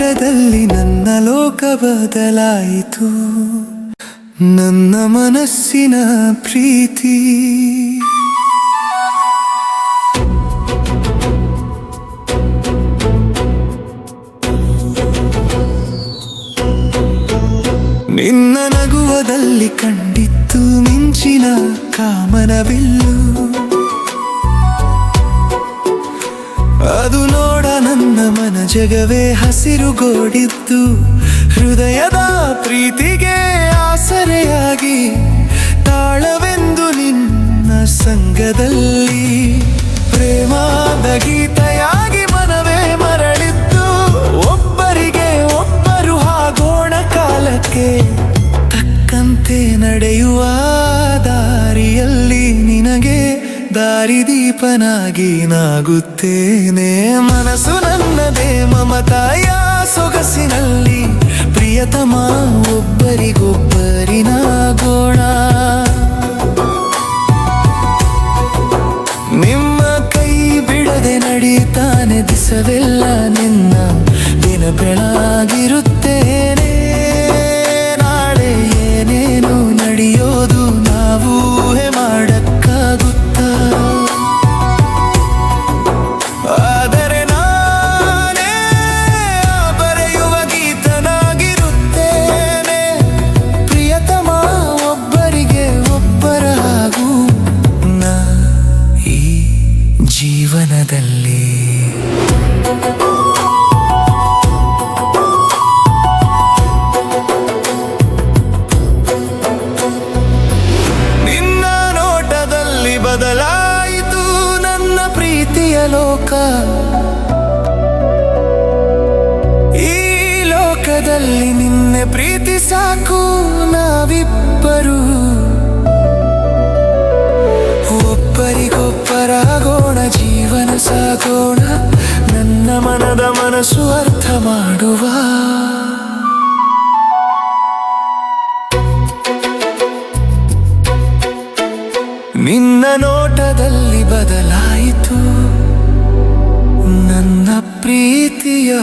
ನಗುವದಲ್ಲಿ ನನ್ನ ಲೋಕ ಬದಲಾಯಿತು. ನನ್ನ ಮನಸ್ಸಿನ ಪ್ರೀತಿ. ನಿನ್ನ ನಗುವದಲ್ಲಿ ಕಂಡಿತ್ತು ಮಿಂಚಿನ ಕಾಮನವಿಲ್ಲು. ಜಗವೇ ಹಸಿರುಗೋಡಿದ್ದು ಹೃದಯದ ಪ್ರೀತಿಗೆ ಆಸರೆಯಾಗಿ ತಾಳವೆಂದು ನಿನ್ನ ಸಂಗದಲ್ಲಿ ಪ್ರೇಮದ ಗೀತೆಯಾಗಿ ಮನವೇ ಮರಳಿದ್ದು. ಒಬ್ಬರಿಗೆ ಒಬ್ಬರು ಹಾಗೋಣ ಕಾಲಕ್ಕೆ. ತಕ್ಕಂತೆ ನಡೆಯುವ ದಾರಿಯಲ್ಲಿ ನಿನಗೆ ದಾರಿದೀಪನಾಗಿ ನಾಗುತ್ತೇನೆ. ಮನಸ್ಸು ನನ್ನದೇ ಮಮತಾಯ ಸೊಗಸಿನಲ್ಲಿ ಪ್ರಿಯತಮ ಒಬ್ಬರಿಗೊಬ್ಬರಿನಾಗೋಣ ನಿಮ್ಮ ಕೈ ಬಿಡದೆ ನಡೀತಾನೆ ದಿಸವೆಲ್ಲ ನಿನ್ನ ದಿನ ಬೆಳಗಿರುತ್ತೇನೆ ಈ ಜೀವನದಲ್ಲಿ. ನಿನ್ನ ನೋಟದಲ್ಲಿ ಬದಲಾಯಿತು ನನ್ನ ಪ್ರೀತಿಯ ಲೋಕ. ಈ ಲೋಕದಲ್ಲಿ ನಿನ್ನೆ ಪ್ರೀತಿ ಸಾಕು ನಾವಿಬ್ಬರು. ಮನಸ್ಸು ಅರ್ಥ ಮಾಡುವ. ನಿನ್ನ ನೋಟದಲ್ಲಿ ಬದಲಾಯಿತು. ನನ್ನ ಪ್ರೀತಿಯ